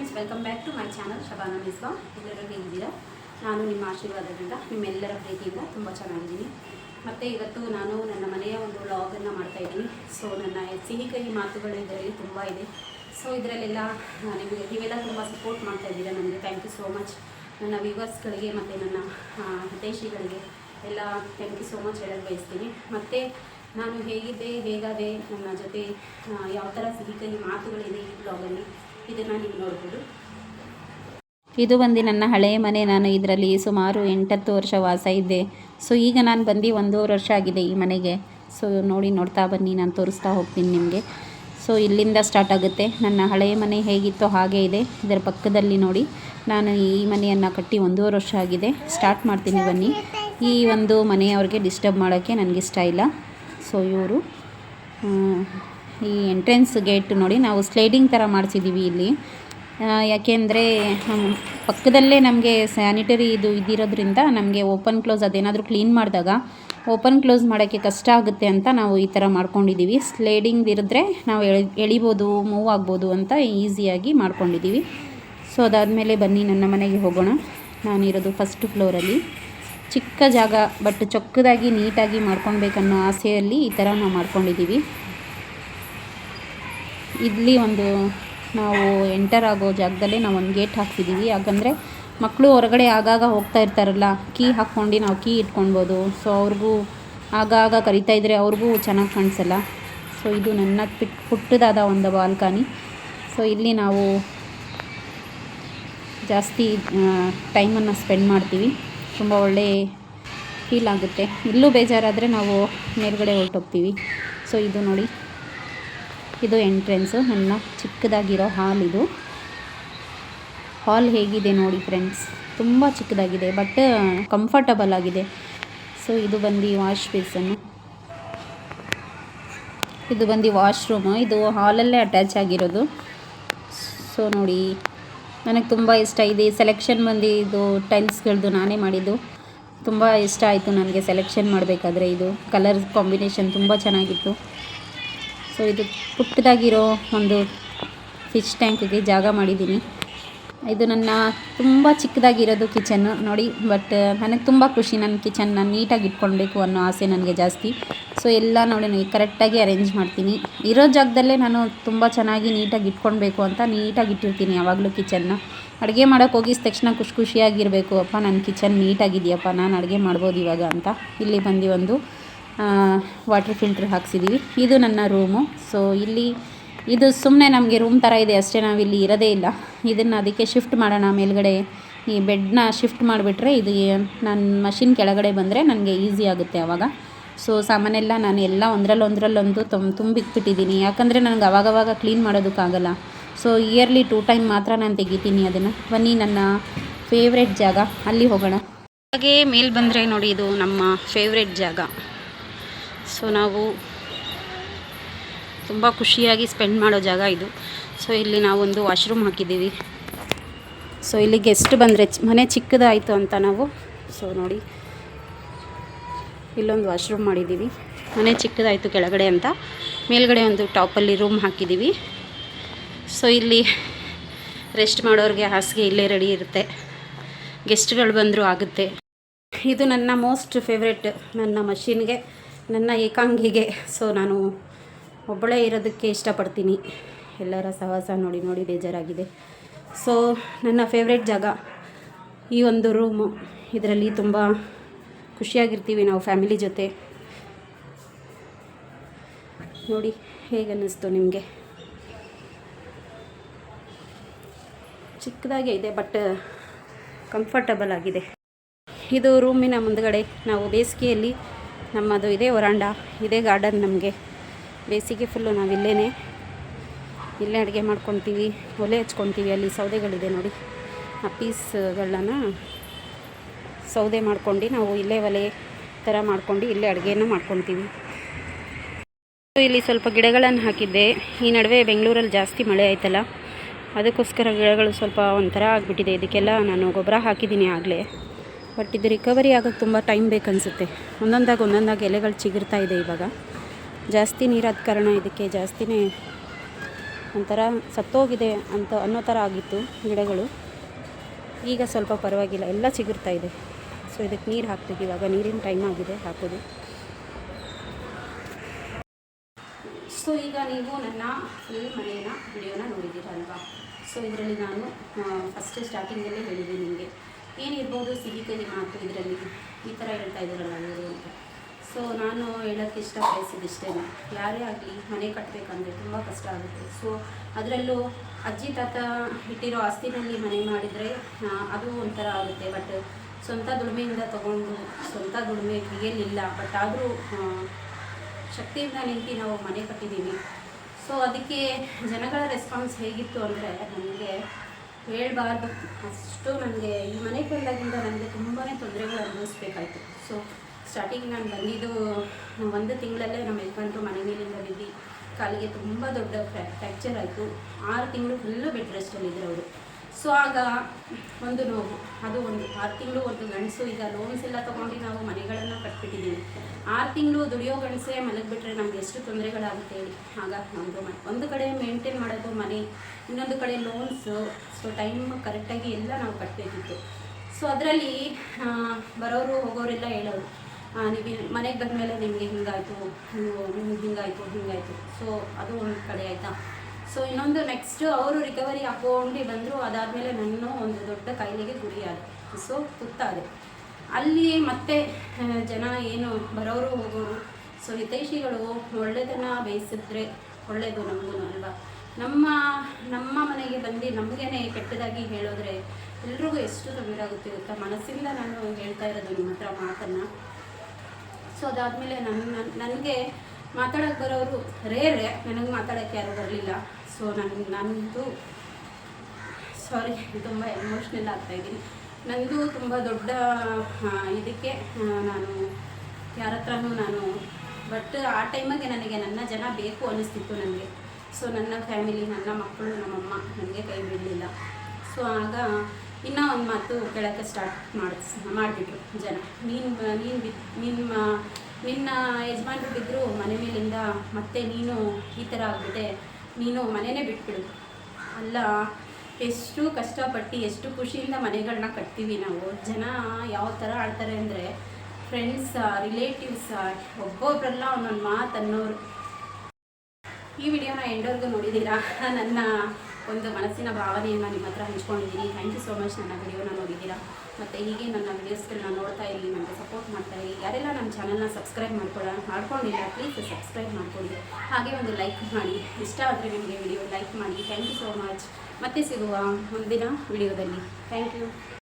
Friends welcome back to my channel Shabana Misba ಎಲ್ಲರೂ ಹೇಗಿದ್ದೀರಾ ನಾನು ನಿಮ್ಮ ಆಶೀರ್ವಾದದಿಂದ ನಿಮ್ಮೆಲ್ಲರ ಪ್ರೀತಿಯಿಂದ ತುಂಬ ಚೆನ್ನಾಗಿದ್ದೀನಿ. ಮತ್ತು ಇವತ್ತು ನಾನು ನನ್ನ ಮನೆಯ ಒಂದು ವ್ಲಾಗನ್ನು ಮಾಡ್ತಾ ಇದ್ದೀನಿ. ಸೊ ನನ್ನ ಸಿಹಿ ಕಹಿ ಮಾತುಗಳು ಇದರಲ್ಲಿ ತುಂಬ ಇದೆ. ಸೊ ಇದರಲ್ಲೆಲ್ಲ ನಿಮಗೆ ನೀವೆಲ್ಲ ತುಂಬ ಸಪೋರ್ಟ್ ಮಾಡ್ತಾ ಇದ್ದೀರಾ ನನಗೆ ಥ್ಯಾಂಕ್ ಯು ಸೋ ಮಚ್ ನನ್ನ ವ್ಯೂವರ್ಸ್ಗಳಿಗೆ ಮತ್ತು ನನ್ನ ಹಿತೈಷಿಗಳಿಗೆ ಎಲ್ಲ ಥ್ಯಾಂಕ್ ಯು ಸೋ ಮಚ್ ಹೇಳಕ್ಕೆ ಬಯಸ್ತೀನಿ. ಮತ್ತು ನಾನು ಹೇಗಿದ್ದೆ, ಹೇಗಾದೆ, ನನ್ನ ಜೊತೆ ಯಾವ ಥರ ಸಿಹಿ ಕಹಿ ಮಾತುಗಳಿದೆ ಈ ಬ್ಲಾಗಲ್ಲಿ ಇದನ್ನು ನೀವು ನೋಡ್ಬೋದು. ಇದು ಬಂದು ನನ್ನ ಹಳೆಯ ಮನೆ. ನಾನು ಇದರಲ್ಲಿ ಸುಮಾರು ಎಂಟತ್ತು ವರ್ಷ ವಾಸ ಇದ್ದೆ. ಸೊ ಈಗ ನಾನು ಬಂದು ಒಂದೂವರೆ ವರ್ಷ ಆಗಿದೆ ಈ ಮನೆಗೆ. ಸೊ ನೋಡಿ, ನೋಡ್ತಾ ಬನ್ನಿ. ನಾನು ತೋರಿಸ್ತಾ ಹೋಗ್ತೀನಿ ನಿಮಗೆ. ಸೊ ಇಲ್ಲಿಂದ ಸ್ಟಾರ್ಟ್ ಆಗುತ್ತೆ. ನನ್ನ ಹಳೆಯ ಮನೆ ಹೇಗಿತ್ತೋ ಹಾಗೆ ಇದೆ. ಇದರ ಪಕ್ಕದಲ್ಲಿ ನೋಡಿ. ನಾನು ಈ ಮನೆಯನ್ನು ಕಟ್ಟಿ ಒಂದೂವರೆ ವರ್ಷ ಆಗಿದೆ. ಸ್ಟಾರ್ಟ್ ಮಾಡ್ತೀನಿ ಬನ್ನಿ. ಈ ಒಂದು ಮನೆಯವ್ರಿಗೆ ಡಿಸ್ಟರ್ಬ್ ಮಾಡೋಕ್ಕೆ ನನಗಿಷ್ಟ ಇಲ್ಲ. ಸೊ ಇವರು ಈ ಎಂಟ್ರೆನ್ಸ್ ಗೇಟ್ ನೋಡಿ ನಾವು ಸ್ಲೈಡಿಂಗ್ ಥರ ಮಾಡಿಸಿದ್ದೀವಿ ಇಲ್ಲಿ. ಯಾಕೆಂದರೆ ಪಕ್ಕದಲ್ಲೇ ನಮಗೆ ಸ್ಯಾನಿಟರಿ ಇದು ಇದಿರೋದ್ರಿಂದ ನಮಗೆ ಓಪನ್ ಕ್ಲೋಸ್ ಅದೇನಾದರೂ ಕ್ಲೀನ್ ಮಾಡಿದಾಗ ಓಪನ್ ಕ್ಲೋಸ್ ಮಾಡೋಕ್ಕೆ ಕಷ್ಟ ಆಗುತ್ತೆ ಅಂತ ನಾವು ಈ ಥರ ಮಾಡ್ಕೊಂಡಿದ್ದೀವಿ ಸ್ಲೈಡಿಂಗ್ ಇರಿದ್ರೆ ನಾವು ಎಳಿ, ಎಳಿಬೋದು ಮೂವ್ ಆಗ್ಬೋದು ಅಂತ ಈಸಿಯಾಗಿ ಮಾಡ್ಕೊಂಡಿದ್ದೀವಿ ಸೊ ಅದಾದಮೇಲೆ ಬನ್ನಿ, ನನ್ನ ಮನೆಗೆ ಹೋಗೋಣ. ನಾನಿರೋದು ಫಸ್ಟ್ ಫ್ಲೋರಲ್ಲಿ ಚಿಕ್ಕ ಜಾಗ ಬಟ್ ಚೊಕ್ಕದಾಗಿ, ನೀಟಾಗಿ ಮಾಡ್ಕೊಳ್ಬೇಕನ್ನೋ ಆಸೆಯಲ್ಲಿ ಈ ಥರ ನಾವು ಮಾಡ್ಕೊಂಡಿದ್ದೀವಿ ಇಲ್ಲಿ ಒಂದು ನಾವು ಎಂಟರ್ ಆಗೋ ಜಾಗದಲ್ಲೇ ನಾವು ಒಂದು ಗೇಟ್ ಹಾಕ್ಸಿದ್ದೀವಿ ಯಾಕಂದರೆ ಮಕ್ಕಳು ಹೊರಗಡೆ ಆಗಾಗ ಹೋಗ್ತಾ ಇರ್ತಾರಲ್ಲ ಕೀ ಹಾಕ್ಕೊಂಡು ನಾವು ಕೀ ಇಟ್ಕೊಳ್ಬೋದು. ಸೊ ಅವ್ರಿಗೂ ಆಗಾಗ ಕರಿತಾ ಇದ್ದರೆ ಅವ್ರಿಗೂ ಚೆನ್ನಾಗಿ ಕಾಣಿಸಲ್ಲ. ಸೊ ಇದು ನನ್ನ ಪಿಟ್, ಪುಟ್ಟದಾದ ಒಂದು ಬಾಲ್ಕನಿ. ಸೊ ಇಲ್ಲಿ ನಾವು ಜಾಸ್ತಿ ಟೈಮನ್ನು ಸ್ಪೆಂಡ್ ಮಾಡ್ತೀವಿ. ತುಂಬ ಒಳ್ಳೆ ಫೀಲ್ ಆಗುತ್ತೆ. ಇಲ್ಲೂ ಬೇಜಾರಾದರೆ ನಾವು ಮೇಲ್ಗಡೆ ಹೊರಟೋಗ್ತೀವಿ. ಸೊ ಇದು ನೋಡಿ. ಇದು ಎಂಟ್ರೆನ್ಸು ನನ್ನ ಚಿಕ್ಕದಾಗಿರೋ ಹಾಲ್ ಇದು. ಹಾಲ್ ಹೇಗಿದೆ ನೋಡಿ ಫ್ರೆಂಡ್ಸ್ ತುಂಬ ಚಿಕ್ಕದಾಗಿದೆ ಬಟ್ ಕಂಫರ್ಟಬಲ್ ಆಗಿದೆ. ಸೊ ಇದು ಬಂದು ವಾಶ್ ಬೇಸನ್ನು ಇದು ಬಂದು ವಾಶ್ರೂಮು ಇದು ಹಾಲಲ್ಲೇ ಅಟ್ಯಾಚ್ ಆಗಿರೋದು. ಸೊ ನೋಡಿ, ನನಗೆ ತುಂಬ ಇಷ್ಟ. ಇದೆ ಸೆಲೆಕ್ಷನ್ ಬಂದು ಇದು ಟೈಲ್ಸ್ಗಳದ್ದು ನಾನೇ ಮಾಡಿದ್ದು. ತುಂಬ ಇಷ್ಟ ಆಯಿತು ನನಗೆ ಸೆಲೆಕ್ಷನ್ ಮಾಡಬೇಕಾದ್ರೆ ಇದು. ಕಲರ್ ಕಾಂಬಿನೇಷನ್ ತುಂಬ ಚೆನ್ನಾಗಿತ್ತು. ಸೊ ಇದು ಪುಟ್ಟದಾಗಿರೋ ಒಂದು ಫಿಶ್ ಟ್ಯಾಂಕಿಗೆ ಜಾಗ ಮಾಡಿದ್ದೀನಿ. ಇದು ನನ್ನ ತುಂಬ ಚಿಕ್ಕದಾಗಿರೋದು ಕಿಚನ್ನು ನೋಡಿ ಬಟ್ ನನಗೆ ತುಂಬ ಖುಷಿ ನನ್ನ ಕಿಚನ್ನ ನಾನು ನೀಟಾಗಿ ಇಟ್ಕೊಳ್ಬೇಕು ಅನ್ನೋ ಆಸೆ ನನಗೆ ಜಾಸ್ತಿ. ಸೊ ಎಲ್ಲ ನೋಡಿ ನನಗೆ ಕರೆಕ್ಟಾಗಿ ಅರೇಂಜ್ ಮಾಡ್ತೀನಿ. ಇರೋ ಜಾಗದಲ್ಲೇ ನಾನು ತುಂಬ ಚೆನ್ನಾಗಿ ನೀಟಾಗಿ ಇಟ್ಕೊಳ್ಬೇಕು ಅಂತ ನೀಟಾಗಿ ಇಟ್ಟಿರ್ತೀನಿ ಯಾವಾಗಲೂ ಕಿಚನ್ನ ಅಡುಗೆ ಮಾಡೋಕ್ಕೆ ಹೋಗಿದ ತಕ್ಷಣ ಖುಷಿ ಖುಷಿಯಾಗಿರಬೇಕು, ಅಪ್ಪ ನನ್ನ ಕಿಚನ್ ನೀಟಾಗಿದೆಯಪ್ಪ, ನಾನು ಅಡುಗೆ ಮಾಡ್ಬೋದು ಇವಾಗ ಅಂತ. ಇಲ್ಲಿ ಬಂದು ಒಂದು ವಾಟರ್ ಫಿಲ್ಟ್ರ್ ಹಾಕ್ಸಿದ್ದೀವಿ ಇದು ನನ್ನ ರೂಮು ಸೊ ಇಲ್ಲಿ ಇದು ಸುಮ್ಮನೆ ನಮಗೆ ರೂಮ್ ಥರ ಇದೆ. ಅಷ್ಟೇ ನಾವಿಲ್ಲಿ ಇರೋದೇ ಇಲ್ಲ. ಇದನ್ನು ಅದಕ್ಕೆ ಶಿಫ್ಟ್ ಮಾಡೋಣ. ಮೇಲ್ಗಡೆ ಈ ಬೆಡ್ನ ಶಿಫ್ಟ್ ಮಾಡಿಬಿಟ್ರೆ ಇದು ನನ್ನ ಮಷಿನ್ ಕೆಳಗಡೆ ಬಂದರೆ ನನಗೆ ಈಸಿ ಆಗುತ್ತೆ ಆವಾಗ ಸೊ ಸಾಮಾನೆಲ್ಲ ನಾನು ಎಲ್ಲ ಒಂದರಲ್ಲಿ ಒಂದರಲ್ಲೊಂದು ತುಂಬ ತುಂಬಿಕ್ಬಿಟ್ಟಿದ್ದೀನಿ ಯಾಕಂದರೆ ನನಗೆ ಅವಾಗವಾಗ ಕ್ಲೀನ್ ಮಾಡೋದಕ್ಕಾಗಲ್ಲ ಸೊ ಇಯರ್ಲಿ ಟೂ ಟೈಮ್ ಮಾತ್ರ ನಾನು ತೆಗಿತೀನಿ ಅದನ್ನು. ಬನ್ನಿ, ನನ್ನ ಫೇವ್ರೆಟ್ ಜಾಗ. ಅಲ್ಲಿ ಹೋಗೋಣ. ಹಾಗೆ ಮೇಲೆ ಬಂದರೆ ನೋಡಿ, ಇದು ನಮ್ಮ ಫೇವ್ರೆಟ್ ಜಾಗ. ಸೊ ನಾವು ತುಂಬ ಖುಷಿಯಾಗಿ ಸ್ಪೆಂಡ್ ಮಾಡೋ ಜಾಗ ಇದು. ಸೊ ಇಲ್ಲಿ ನಾವೊಂದು ವಾಶ್ರೂಮ್ ಹಾಕಿದ್ದೀವಿ. ಸೊ ಇಲ್ಲಿ ಗೆಸ್ಟ್ ಬಂದರೆ ಮನೆ ಚಿಕ್ಕದಾಯಿತು ಅಂತ ನಾವು. ಸೊ ನೋಡಿ. ಇಲ್ಲೊಂದು ವಾಶ್ರೂಮ್ ಮಾಡಿದ್ದೀವಿ. ಮನೆ ಚಿಕ್ಕದಾಯಿತು ಕೆಳಗಡೆ ಅಂತ. ಮೇಲ್ಗಡೆ ಒಂದು ಟಾಪಲ್ಲಿ ರೂಮ್ ಹಾಕಿದ್ದೀವಿ. ಸೊ ಇಲ್ಲಿ ರೆಸ್ಟ್ ಮಾಡೋರಿಗೆ ಹಾಸಿಗೆ ಇಲ್ಲೇ ರೆಡಿ ಇರುತ್ತೆ. ಗೆಸ್ಟ್ಗಳು ಬಂದರೂ ಆಗುತ್ತೆ. ಇದು ನನ್ನ ಮೋಸ್ಟ್ ಫೇವ್ರೆಟ್ ನನ್ನ ಮಷಿನ್ಗೆ ನನ್ನ ಏಕಾಂಗಿಗೆ. ಸೊ ನಾನು ಒಬ್ಬಳೇ ಇರೋದಕ್ಕೆ ಇಷ್ಟಪಡ್ತೀನಿ. ಎಲ್ಲರ ಸಹವಾಸ ನೋಡಿ ನೋಡಿ ಬೇಜಾರಾಗಿದೆ. ಸೊ ನನ್ನ ಫೇವ್ರೆಟ್ ಜಾಗ ಈ ಒಂದು ರೂಮು ಇದರಲ್ಲಿ ತುಂಬ ಖುಷಿಯಾಗಿರ್ತೀವಿ ನಾವು ಫ್ಯಾಮಿಲಿ ಜೊತೆ. ನೋಡಿ ಹೇಗೆ ಅನ್ನಿಸ್ತು ನಿಮಗೆ? ಚಿಕ್ಕದಾಗೆ ಇದೆ ಬಟ್ ಕಂಫರ್ಟಬಲ್ ಆಗಿದೆ. ಇದು ರೂಮಿನ ಮುಂದಗಡೆ ನಾವು ಬೇಸಿಗೆಯಲ್ಲಿ ನಮ್ಮದು ಇದೆ ವರಾಂಡ, ಇದೇ ಗಾರ್ಡನ್ ನಮಗೆ. ಬೇಸಿಗೆ ಫುಲ್ಲು ನಾವು ಇಲ್ಲೇ ಇಲ್ಲೇ ಅಡುಗೆ ಮಾಡ್ಕೊತೀವಿ, ಒಲೆ ಹಚ್ಕೊತೀವಿ ಅಲ್ಲಿ ಸೌದೆಗಳಿದೆ ನೋಡಿ. ಆ ಪೀಸ್ಗಳನ್ನ ಸೌದೆ ಮಾಡ್ಕೊಂಡು ನಾವು ಇಲ್ಲೇ ಒಲೆ ಥರ ಮಾಡ್ಕೊಂಡು ಇಲ್ಲೇ ಅಡುಗೆಯನ್ನು ಮಾಡ್ಕೊತೀವಿ. ಇಲ್ಲಿ ಸ್ವಲ್ಪ ಗಿಡಗಳನ್ನು ಹಾಕಿದ್ದೆ. ಈ ನಡುವೆ ಬೆಂಗಳೂರಲ್ಲಿ ಜಾಸ್ತಿ ಮಳೆ ಆಯ್ತಲ್ಲ, ಅದಕ್ಕೋಸ್ಕರ ಗಿಡಗಳು ಸ್ವಲ್ಪ ಒಂಥರ ಆಗಿಬಿಟ್ಟಿದೆ. ಇದಕ್ಕೆಲ್ಲ ನಾನು ಗೊಬ್ಬರ ಹಾಕಿದ್ದೀನಿ ಆಗಲೇ. ಬಟ್ ಇದು ರಿಕವರಿ ಆಗೋಕ್ಕೆ ತುಂಬ ಟೈಮ್ ಬೇಕನ್ಸುತ್ತೆ. ಒಂದೊಂದಾಗಿ ಒಂದೊಂದಾಗಿ ಎಲೆಗಳು ಚಿಗುರ್ತಾ ಇದೆ ಇವಾಗ. ಜಾಸ್ತಿ ನೀರಾದ ಕಾರಣ ಇದಕ್ಕೆ ಜಾಸ್ತಿನೇ ಒಂಥರ ಸತ್ತೋಗಿದೆ ಅಂತ ಅನ್ನೋ ಥರ ಆಗಿತ್ತು ಗಿಡಗಳು. ಈಗ ಸ್ವಲ್ಪ ಪರವಾಗಿಲ್ಲ, ಎಲ್ಲ ಚಿಗುರ್ತಾ ಇದೆ. ಸೊ ಇದಕ್ಕೆ ನೀರು ಹಾಕ್ತೀವಿ. ಇವಾಗ ನೀರಿನ ಟೈಮ್ ಆಗಿದೆ, ಹಾಕೋದು. ಸೊ ಈಗ ನೀವು ನನ್ನ ಫುಲ್ ಮನೆಯ ವಿಡಿಯೋನ ನೋಡಿದ್ದೀರಲ್ವಾ? ಸೊ ಇದರಲ್ಲಿ ನಾನು ಫಸ್ಟ್ ಸ್ಟಾರ್ಟಿಂಗಲ್ಲೇ ಹೇಳಿದ್ದೀನಿ ನಿಮಗೆ. ಏನಿರ್ಬೋದು ಸಿಹಿ ಕಹಿ ಮಾತು ಇದರಲ್ಲಿ. ಈ ಥರ ಹೇಳ್ತಾ ಇದ್ದಾರಲ್ಲ ಅವರು ಅಂತ. ಸೊ ನಾನು ಹೇಳೋಕ್ಕೆ ಇಷ್ಟಪಡಿಸಿದಿಷ್ಟೇ ಯಾರೇ ಆಗಲಿ ಮನೆ ಕಟ್ಟಬೇಕಂದ್ರೆ ತುಂಬ ಕಷ್ಟ ಆಗುತ್ತೆ. ಸೊ ಅದರಲ್ಲೂ ಅಜ್ಜಿ, ತಾತ ಇಟ್ಟಿರೋ ಆಸ್ತಿನಲ್ಲಿ ಮನೆ ಮಾಡಿದರೆ ಅದು ಒಂಥರ ಆಗುತ್ತೆ. ಬಟ್ ಸ್ವಂತ ದುಡಿಮೆಯಿಂದ ತೊಗೊಂಡು, ಸ್ವಂತ ದುಡಿಮೆ ಏನಿಲ್ಲ. ಬಟ್ ಆದರೂ ಶಕ್ತಿಯಿಂದ ನಿಂತು ನಾವು ಮನೆ ಕಟ್ಟಿದ್ದೀವಿ. ಸೊ ಅದಕ್ಕೆ ಜನಗಳ ರೆಸ್ಪಾನ್ಸ್ ಹೇಗಿತ್ತು ಅಂದರೆ ನನಗೆ ಹೇಳ್ಬಾರ್ದು. ಅಷ್ಟು ನನಗೆ ಈ ಮನೆ ಬಂದಾಗಿಂದ ನನಗೆ ತುಂಬಾ ತೊಂದರೆಗಳು ಅನುಭವಿಸ್ಬೇಕಾಯ್ತು. ಸೊ ಸ್ಟಾರ್ಟಿಂಗ್ ನಾನು ಬಂದಿದ್ದು, ಒಂದು ತಿಂಗಳಲ್ಲೇ ನಮ್ಮ ಯಜಮಾನ್ರು ಮನೆ ಮೇಲಿಂದ ಬಿದ್ದು, ಕಾಲಿಗೆ ತುಂಬ ದೊಡ್ಡ ಫ್ರ್ಯಾಕ್ಚರ್ ಆಯಿತು. ಆರು ತಿಂಗಳು ಫುಲ್ಲು ಬೆಡ್ ರೆಸ್ಟಲ್ಲಿದ್ದರು ಅವರು. ಸೊ ಆಗ ಒಂದು ನೋವು ಅದು ಒಂದು ಆರು ತಿಂಗಳು ಒಂದು ಗಂಡಸು, ಈಗ ಲೋನ್ಸ್ ಎಲ್ಲ ತೊಗೊಂಡು ನಾವು ಮನೆಗಳನ್ನು ಕಟ್ಬಿಟ್ಟಿದ್ದೀವಿ. ಆರು ತಿಂಗಳು ದುಡಿಯೋ ಗಂಡಸೇ ಮಲಗಿಬಿಟ್ರೆ ನಮ್ಗೆ ಎಷ್ಟು ತೊಂದರೆಗಳಾಗುತ್ತೆ ಹೇಳಿ. ಆಗ ನಮ್ಮದು ಒಂದು ಕಡೆ ಮೇಂಟೈನ್ ಮಾಡೋದು ಮನೆ, ಇನ್ನೊಂದು ಕಡೆ ಲೋನ್ಸು ಸೊ ಟೈಮ್ ಕರೆಕ್ಟಾಗಿ ಎಲ್ಲ ನಾವು ಕಟ್ಟಬೇಕಿತ್ತು ಸೊ ಅದರಲ್ಲಿ ಬರೋರು ಹೋಗೋರೆಲ್ಲ ಹೇಳೋರು ನೀವು ಮನೆಗೆ ಬಂದಮೇಲೆ ನಿಮಗೆ ಹಿಂಗಾಯಿತು, ನೀವು, ನಿಮ್ಗೆ ಹಿಂಗಾಯಿತು ಹಿಂಗಾಯಿತು. ಸೊ ಅದು ಒಂದು ಕಡೆ ಆಯಿತಾ? ಸೊ ಇನ್ನೊಂದು ನೆಕ್ಸ್ಟ್ ಅವರು ರಿಕವರಿ ಹಾಕೊಂಡು ಬಂದರು, ಅದಾದಮೇಲೆ ನನ್ನ ಒಂದು ದೊಡ್ಡ ಕಾಯಿಲೆಗೆ ಗುರಿಯಾದೆ ಸೊ ತುತ್ತಾದೆ. ಅಲ್ಲಿ ಮತ್ತೆ ಜನ ಏನು ಬರೋರು ಹೋಗೋರು ಸೊ ಹಿತೈಷಿಗಳು ಒಳ್ಳೆಯದನ್ನ ಬಯಸಿದ್ರೆ ಒಳ್ಳೆಯದು ನಮಗೂ ಅಲ್ವಾ? ನಮ್ಮ ನಮ್ಮ ಮನೆಗೆ ಬಂದು ನಮಗೇನೆ ಕೆಟ್ಟದಾಗಿ ಹೇಳಿದ್ರೆ ಎಲ್ರಿಗೂ ಎಷ್ಟು ತೊಂದರೆ ಆಗುತ್ತೆ ಗೊತ್ತಾ? ಮನಸ್ಸಿಂದ ನಾನು ಹೇಳ್ತಾ ಇರೋದು ನಿಮ್ಮ ಹತ್ರ ಮಾತನ್ನು. ಸೊ ಅದಾದಮೇಲೆ ನನ್ನ, ನನಗೆ ಮಾತಾಡೋಕ್ಕೆ ಬರೋರು ರೇರೆ ನನಗೆ ಮಾತಾಡೋಕ್ಕೆ ಯಾರೂ ಬರಲಿಲ್ಲ. ಸೊ ನನ್ನ ನಂದು ಸಾರಿ ತುಂಬ ಎಮೋಷ್ನಲ್ ಆಗ್ತಾಯಿದ್ದೀನಿ ನನಗೂ ತುಂಬ ದೊಡ್ಡ ಇದಕ್ಕೆ ನಾನು ಯಾರ ಹತ್ರನೂ ನಾನು ಬಟ್ ಆ ಟೈಮಿಗೆ ನನಗೆ ನನ್ನ ಜನ ಬೇಕು ಅನ್ನಿಸ್ತಿತ್ತು ನನಗೆ ಸೊ ನನ್ನ ಫ್ಯಾಮಿಲಿ ನನ್ನ ಮಕ್ಕಳು ನಮ್ಮಮ್ಮ ನನಗೆ ಕೈ ಬಿಡಲಿಲ್ಲ. ಸೊ ಆಗ ಇನ್ನೂ ಒಂದು ಮಾತು ಕೇಳೋಕ್ಕೆ ಸ್ಟಾರ್ಟ್ ಮಾಡಿಸ್, ಮಾಡಿಬಿಟ್ರು ಜನ. ನೀನು ನೀನು ಬಿದ್ದು ನಿಮ್ಮ ನಿನ್ನ ಯಜಮಾನ್ರು ಬಿದ್ದರು ಮನೆ ಮೇಲಿಂದ ಮತ್ತೆ ನೀನು ಈ ಥರ ಆಗ್ಬಿಟ್ಟೆ. ನೀನು ಮನೆಯೇ ಬಿಟ್ಬಿಡು. ಅಲ್ಲ, ಎಷ್ಟು ಕಷ್ಟಪಟ್ಟು ಎಷ್ಟು ಖುಷಿಯಿಂದ ಮನೆಗಳನ್ನ ಕಟ್ತೀವಿ ನಾವು. ಜನ ಯಾವ ಥರ ಆಡ್ತಾರೆ ಅಂದರೆ ಫ್ರೆಂಡ್ಸ ರಿಲೇಟಿವ್ಸ ಒಬ್ಬೊಬ್ಬರೆಲ್ಲ ಒಂದೊಂದು ಮಾತು ಅನ್ನೋರು. ಈ ವಿಡಿಯೋನ ಎಂಡೋರ್ಗೂ ನೋಡಿದ್ದೀರಾ? ನನ್ನ ಒಂದು ಮನಸ್ಸಿನ ಭಾವನೆಯನ್ನು ನಿಮ್ಮ ಹತ್ರ ಹಂಚ್ಕೊಂಡಿದ್ದೀನಿ. ಥ್ಯಾಂಕ್ ಯು ಸೋ ಮಚ್ ನನ್ನ ವಿಡಿಯೋನ ನೋಡಿದ್ದೀರಾ? ಮತ್ತು ಹೀಗೆ ನನ್ನ ವಿಡಿಯೋಸ್ಗಳನ್ನ ನೋಡ್ತಾ ಇರಲಿ ನನಗೆ ಸಪೋರ್ಟ್ ಮಾಡ್ತಾ ಇರಿ. ಯಾರೆಲ್ಲ ನಮ್ಮ ಚಾನಲ್ನ ಸಬ್ಸ್ಕ್ರೈಬ್ ಮಾಡ್ಕೊಳ್ಳ ಮಾಡ್ಕೊಂಡಿಲ್ಲ ಪ್ಲೀಸ್ ಸಬ್ಸ್ಕ್ರೈಬ್ ಮಾಡ್ಕೊಳ್ಳಿ. ಹಾಗೆ ಒಂದು ಲೈಕ್ ಮಾಡಿ. ಇಷ್ಟ ಆದರೆ ನಿಮಗೆ ವಿಡಿಯೋ ಲೈಕ್ ಮಾಡಿ. ಥ್ಯಾಂಕ್ ಯು ಸೋ ಮಚ್ ಮತ್ತೆ ಸಿಗುವ ಮುಂದಿನ ವಿಡಿಯೋದಲ್ಲಿ ಥ್ಯಾಂಕ್ ಯು